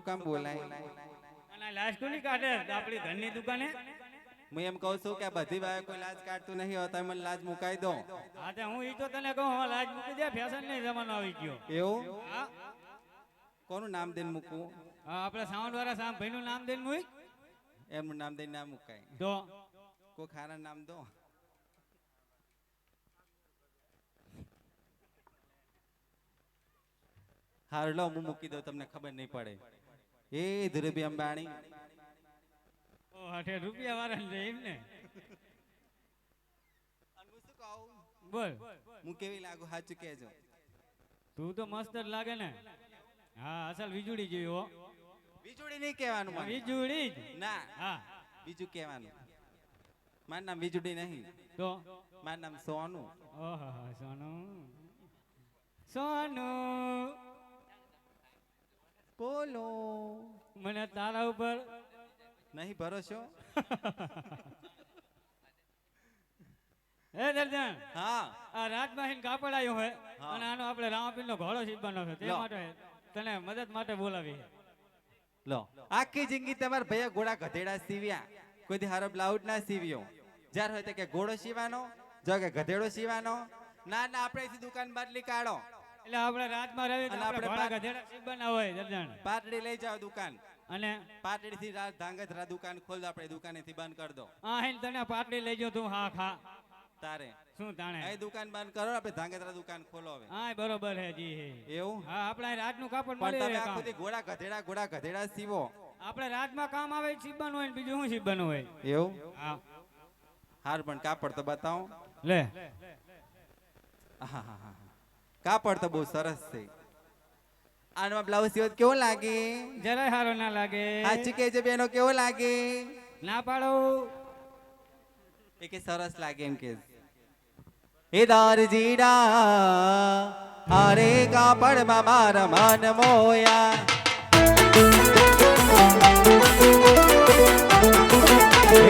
કામ બોલાય? અને લાશ કોની કાઢે? આપણી ઘરની દુકાને? હું એમ કહું છું કે બધી બાયો કોઈ લાજ કાઢતું નહીં હોતા મને લાજ મુકાઈ દો. હા તે હું ઈ તો તને કહું હવે લાજ મૂકી દે ફેશન નહીં જમાનો આવી ગયો. એવું? હા. કોનું નામ દેન મૂકું હા, આપણે સાઉન્ડ વાળા સામ ભાઈનું નામ દેન મૂક. એમનું નામ દેન ના મુકાય. દો. કોઈ ખારા નામ દો. હારું લો હું મૂકી દઉં તમને ખબર નહીં પડે. એ ધીરુભાઈ અંબાણી. ઓ હાઠે રૂપિયા વાળા છે એમ ને બોલ. હું કેવી લાગુ સાચું કેજો તું તો મસ્ત જ લાગે ને. હા અસલ વીજળી જેવી હો. વીજળી નહીં કહેવાનું વીજળી જ? ના. હા. બીજું કહેવાનું. મારું નામ વીજળી નહીં. તો? મારું નામ સોનું. ઓહો સોનું. સોનું. બોલો. મને તારા ઉપર નહીં ભરોસો. હે દર્જન હા. આ રાજમાહીન કાપડ આવ્યો હોય અને આનો આપણે રામાપીર નો ઘોડો સીવવાનો છે તે માટે તને મદદ માટે બોલાવી લો. આખી જિંદગી તમારા ભૈયા ઘોડા ગધેડા સીવ્યા. કોઈ દી હારો બ્લાઉઝ ના સીવ્યો. જ્યારે હોય તો કે ઘોડો સીવાનો જો કે ગધેડો સીવાનો ના ના આપણે દુકાન બદલી કાઢો. એટલે આપણે રાતમાં રહીએ અને આપણે ભાડા ગધેડા સીવવાના હોય દર્જન પાટડી લઈ જાવ દુકાન. અને પાટડી થી ધાંગધ્રા દુકાન ખોલ આપણે દુકાનેથી બંધ કરી દો. આહીન તને પાટડી લઈ જો તું હા ખા. તારે. શું તાણે? એ દુકાન બંધ કરો આપણે ધાંગધ્રા દુકાન ખોલો હવે. હા બરોબર હે જી હે. એવું? હા આપણે રાતનું કાપડ પણ મળી તમે રહે આખો ઘોડા ગધેડા ઘોડા ગધેડા સીવો. આપણે રાજમાં કામ આવે સીવવાનું હોય ને બીજું શું સીવવાનું હોય? એવું? હા. હાર પણ કાપડ તો બતાવો. લે. આહાહાહા. કાપડ તો બહુ સરસ છે. આનો બ્લાઉઝ સીવો કેવો લાગે? જરાય સારો ના લાગે. સાચું કહેજો બેનો કેવો લાગે? ના પાડો. એ કે સરસ લાગે એમ કે. એ દારજીડા અરે કાપડમાં મારા મન મોયા.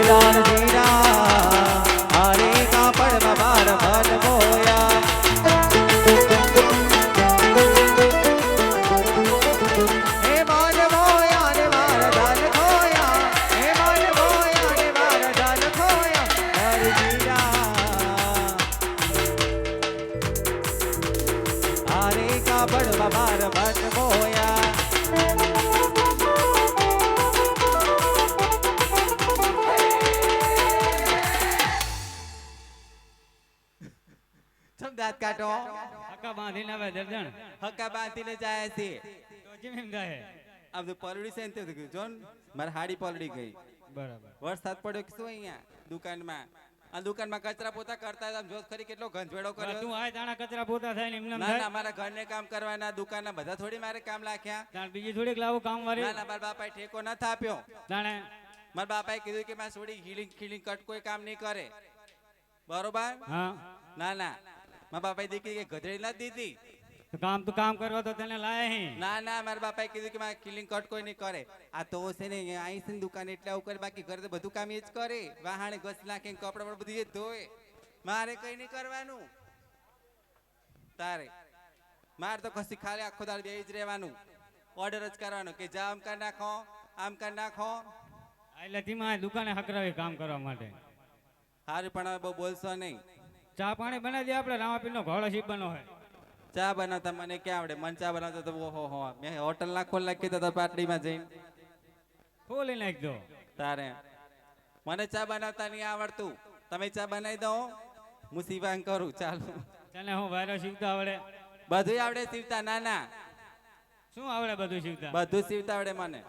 દારજીડા બાંધીને જાય છે. તો કેમ એમ થાય આમ તો પલડી છે ને તે તો જો ને, મારી હાડી પલડી ગઈ. બરાબર. વરસાદ પડ્યો શું અહીંયા? દુકાનમાં. આ દુકાનમાં કચરા પોતા કરતા હતા જોત ખરી કેટલો ગંધવેડો કર્યો. તું આય તાણા કચરા પોતા થાય ને એમને એમ ના ના મારા ઘરને કામ કરવાના દુકાનના બધા થોડી મારે કામ લાખ્યા તાણ બીજી થોડીક લાવો કામ વાળી. ના ના મારા બાપાએ ઠેકો ન થાપ્યો. તાણે મારા બાપાએ કીધું કે મારા થોડી હીલિંગ ખીલિંગ કટ કોઈ કામ નહીં કરે. બરોબર? હા. ના ના. મારા બાપાએ દીકરી કે ગધેડી ના દીધી. તો કામ તો કામ કરવા તો તને લાય હી. ના ના મારા બાપાએ કીધું કે મારે કિલિંગ કટ કોઈ નહીં કરે. આ તો છે ને અહીં છે દુકાન એટલે આવું કરે બાકી ઘરે તો બધું કામ એ જ કરે. વાહાણે ઘસ નાખે કપડા પણ બધું એ ધોય મારે કઈ નહીં કરવાનું. તારે. મારે તો કશી ખાલી આખો દાડ બે જ રહેવાનું. ઓર્ડર જ કરવાનો કે જા આમ કર નાખો આમ કર નાખો. એટલે ધીમા દુકાને હકરાવે કામ કરવા માટે. સારું પણ હવે બહુ બોલશો નહીં. ચા પાણી બનાવી દે આપણે રામાપીર નો ઘોડો સીવવાનો હોય. ચા બનાવતા મને ક્યાં આવડે? મન ચા બનાવતા તો ઓહો હો. મેં હોટલ ના ખોલ નાખી તો પાટડીમાં જઈને. ખોલી નાખજો. તારે. મને ચા બનાવતા નહીં આવડતું. તમે ચા બનાવી દો. હું સિવાંગ કરું. ચાલો. ચાલે હું વાયરો સીવતા આવડે? બધું આવડે સીવતા ના ના. શું આવડે બધું સીવતા? બધું સીવતા આવડે મને.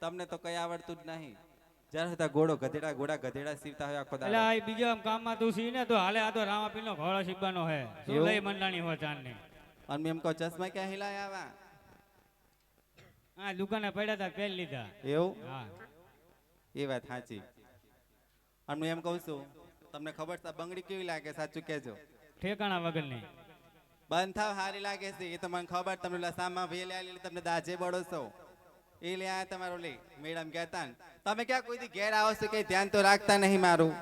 તમને તો કઈ આવડતું જ નહીં. જ્યારે હતા ઘોડો ગધેડા ઘોડા ગધેડા સીવતા હોય આખો એટલે દાડો આ બીજો આમ કામમાં તું સી ને તો હાલે આ તો રામાપીર નો ઘોડો સીવવાનો હે. શું? લઈ મંડાણી હોય ચાંદની? અને મેં એમ કહો ચશ્મા ક્યાં હિલાય આવા? હા દુકાને પડ્યા હતા પહેરી લીધા. એવું? હા. એ વાત સાચી. અને હું એમ કહું છું તમને ખબર છે બંગડી કેવી લાગે? સાચું કહેજો. ઠેકાણા વગરની બંધ થાવ હારી લાગે છે. એ તો મને ખબર તમને લસામાં સામા ભાઈ લે આલી તમને દાજે બળો છો. એ લે આ તમારો લે. મેડમ કહેતા ને તમે ક્યાં કોઈ દી ઘેર આવો છો કે ધ્યાન તો રાખતા નહીં મારું?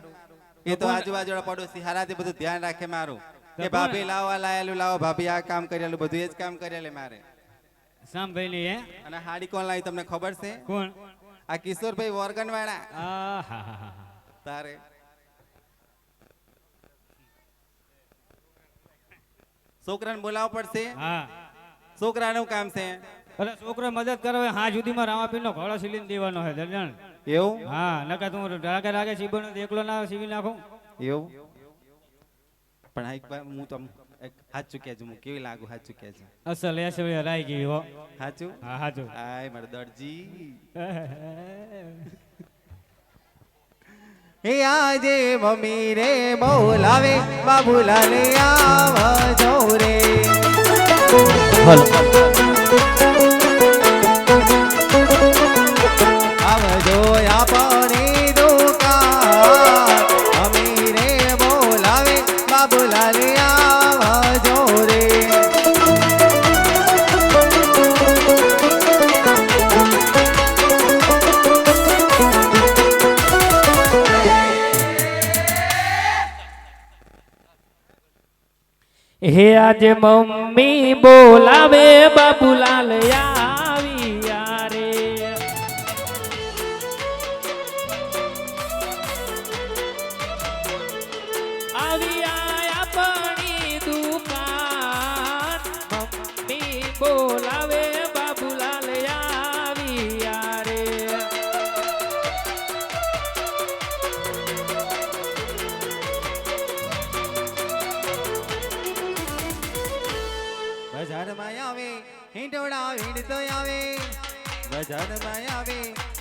એ તો આજુબાજુ પડોશી હારાથી બધું ધ્યાન રાખે મારું. કે ભાભી લાવો આ લાયેલું લાવો ભાભી આ કામ કરેલું બધું એ જ કામ કરેલું મારે. સાંભળી હે. અને હાડી કોણ લાવી તમને ખબર છે? કોણ? આ કિશોરભાઈ વોર્ગન વાળા હા હા હા તારે. છોકરાને બોલાવવો પડશે? હા. છોકરાનું કામ છે. અરે છોકરો મદદ કરે હા સુધીમાં રામાપીર નો ઘોડો સીલીને દેવાનો છે દર્જન એવું? હા નકા તું રાગે રાગે સીબો એકલો ના સીવી નાખું. એવું? પણ એક વાર હું તો આમ એક સાચું કહેજો હું કેવી લાગુ સાચું કહેજો? અસલ એસે હરાઈ ગઈ હો. સાચું? હા હાચું હાય મારા દરજી. હે આજે મમ્મી રે બોલાવે બાબુલાલ આવજો રે આવજો હે આજે મમ્મી બોલાવે બાપુલાલ આવી યારે. આવી આપણી દુકાન. મમ્મી બોલાવે બજારમાં આવે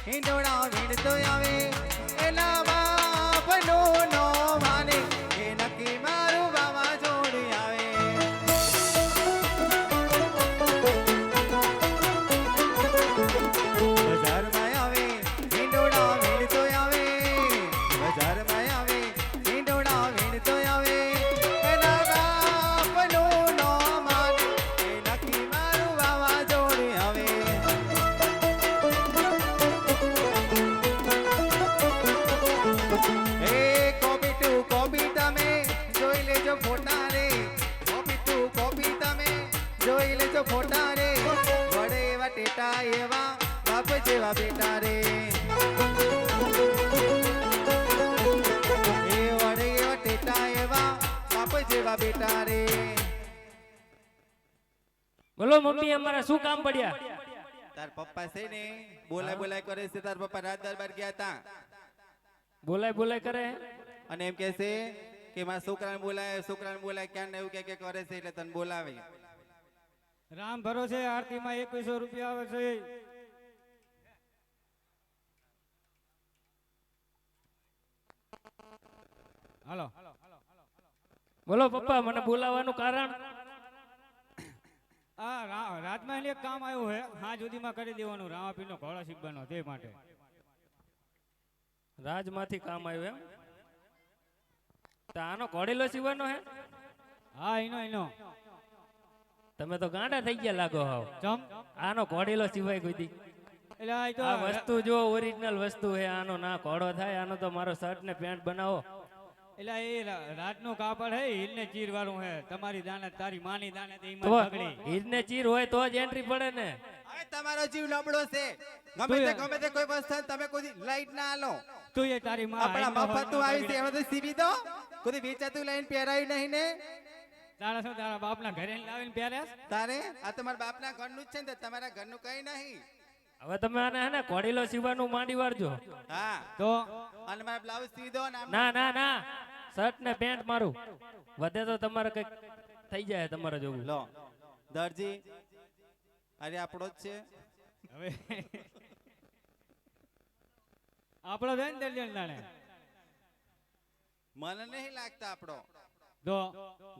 હિંડોળા વીણતો આવે એલા બાપનું બોલો મમ્મી અમારા શું કામ પડ્યા? તાર પપ્પા છે ને બોલાય બોલાય કરે છે તાર પપ્પા રાત દરબાર ગયા હતા બોલાય બોલાય કરે. અને એમ કહે છે કે મારા છોકરાને બોલાય છોકરાને બોલાય ક્યાં ને એવું કે કે કરે છે એટલે તને બોલાવે. રામ ભરોસે આરતીમાં એકવીસો રૂપિયા આવે છે. હાલો. બોલો પપ્પા મને બોલાવાનું કારણ? આ રાતમાં એક કામ આવ્યું છે હા સુધીમાં કરી દેવાનું રામાપીર નો ઘોડો શીખવાનો તે માટે. રાજમાંથી કામ આવ્યું એમ? તો આનો ઘોડેલો સીવાનો હે? હા એનો એનો. તમે તો ગાંડા થઈ ગયા લાગો હાવ. ચમ? આનો ઘોડેલો સિવાય કોઈ દી. એટલે આ વસ્તુ જો ઓરિજિનલ વસ્તુ હે આનો ના ઘોડો થાય આનો તો મારો શર્ટ ને પેન્ટ બનાવો. એટલે એ રાતનો કાપડ હે હિલ ને ચીર વાળું હે. તમારી દાને તારી માની દાને તે તો ઈમાં પકડી હીરને ચીર હોય તો જ એન્ટ્રી પડે ને. હવે તમારો જીવ નબળો છે. ગમે તે ગમે તે કોઈ વસ્તુ તમે કોઈ લાઈટ ના આલો. તું એ તારી માં આપણા મફતનું આવી છે એમાં તો સીવી દો. કોઈ વેચાતું લઈને પહેરાયું નહીં ને. તારા શું તારા બાપના ઘરે લાવીને પહેરે તારે? આ તમારા બાપના ઘરનું જ છે ને તો તમારા ઘરનું કઈ નહીં. હવે તમે આને હે ને કોડીલો સીવાનું માંડી વાળજો. હા. તો? અને મારા બ્લાઉઝ દો ના ના ના શર્ટ ને પેન્ટ મારું. વધે તો તમારે કંઈક થઈ જાય તમારે જોવું. લો. દરજી અરે આપણો જ છે. હવે આપણો છે ને દર્જન દાણે મને નહીં લાગતા આપણો.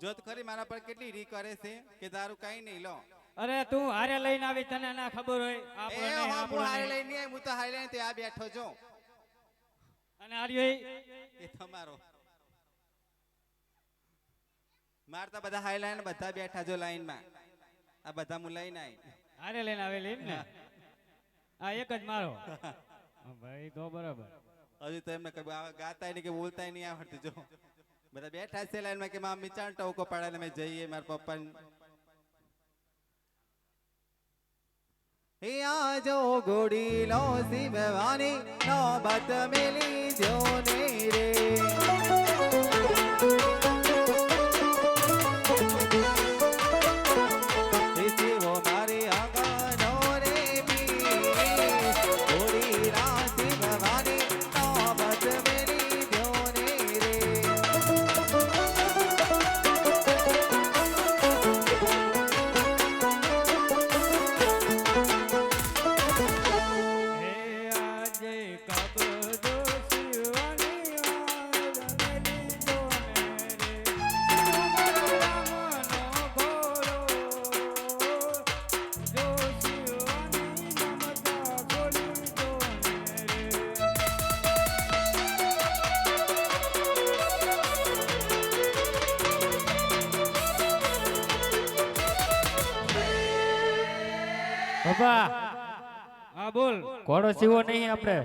જો તો ખરી મારા પર કેટલી રી કરે છે કે તારું કઈ નહીં લો. અરે તું હારે લઈને આવી તને ના ખબર હોય આપણો હું હારે લઈને નહીં, હું તો હારે લઈને ત્યાં બેઠો છું. અને આર્યો એ? તમારો. માર તો બધા હારે લાઈન બધા બેઠા જો લાઈનમાં. આ બધા હું લઈને આવી હારે લઈને આવેલી એમ ને? આ એક જ મારો. ભાઈ તો બરાબર. હજુ તો એમને કહ્યું ગાતા નહીં કે બોલતા નહીં આવડતું જો. બધા બેઠા છે લાઈનમાં કે મમ્મી મિચાણ ટોકો પાડે ને અમે જઈએ મારા પપ્પા આજો ઘોડીલો શિવવાની નોબત મેલી જોને રે. બાબા હા બોલ. ઘોડો સીવો નહીં આપણે.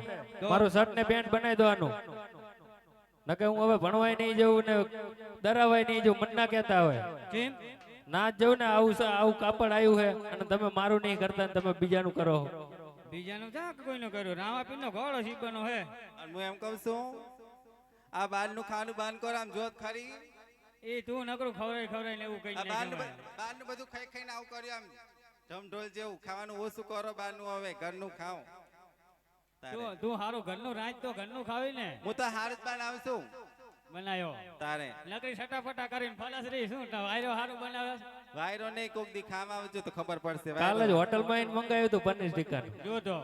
મારું શર્ટ ને પેન્ટ બનાવી દેવાનું. નકે હું હવે ભણવાય નહીં જવું ને દરાવાય નહીં જવું મન ના કહેતા હોય. કેમ? ના જ જવું ને આવું આવું કાપડ આવ્યું છે અને તમે મારું નહીં કરતા ને તમે બીજાનું કરો. બીજાનું ક્યાં કોઈનું કર્યું? રામાપીરનો ઘોડો શીખવાનો હે. અને હું એમ કહું છું આ બારનું ખાવાનું બાન કરો આમ જોત ખરી. એ તું નકરું ખવરાય ખવરાય ને એવું કઈ આ બહારનું બધું ખાઈ ખાઈને આવું કર્યું આમ ઢમઢોલ જેવું ખાવાનું ઓછું કરો બહારનું હવે ઘરનું ખાઓ તારે. તું તું હારું ઘરનું રાજ તો ઘરનું ખાવી ને. હું તો હારું જ બનાવું આવશું બનાયો. તારે. લકડી સટાફટા કરીને ફલાસ રહી શું વાયરો હારું બનાવે? વાયરો નહીં કોક દી ખાવા આવજો તો ખબર પડશે. કાલે જ હોટલમાં એને મંગાવ્યું હતું પનીર ટીકા જો તો.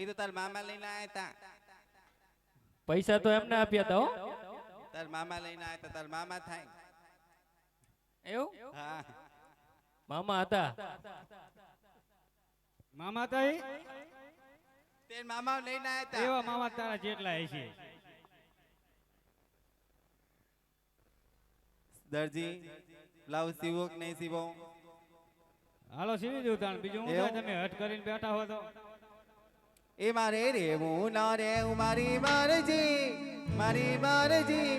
એ તો તાર મામા લઈને આયા તા. પૈસા તો એમને આપ્યા હતા હો. તાર મામા લઈને આયા તા તાર મામા થાય. એવું? હા. મામા હતા. મામા તો તે મામા લઈને આયા તા. એવા મામા તારા જેટલા હશે. દરજી બ્લાઉઝ સીવો કે નહીં સીવો? હાલો સીવી દઉં તાણ. બીજું હું તમે હટ કરીને બેઠા હો તો. એ મારે રેવું ના રેવું મારી મરજી મારી મરજી.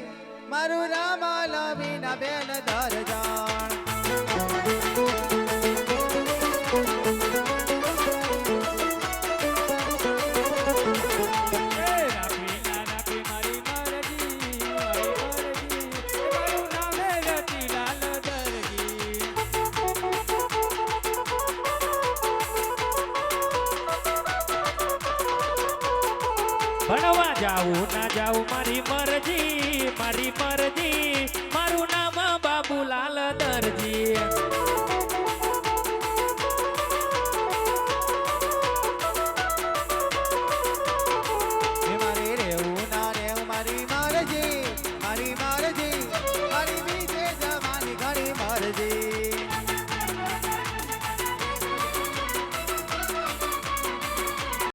મારું રામા લાવી ના બેન દરજાણ મારી મરજી મારું નામ બાબુલાલ દરજી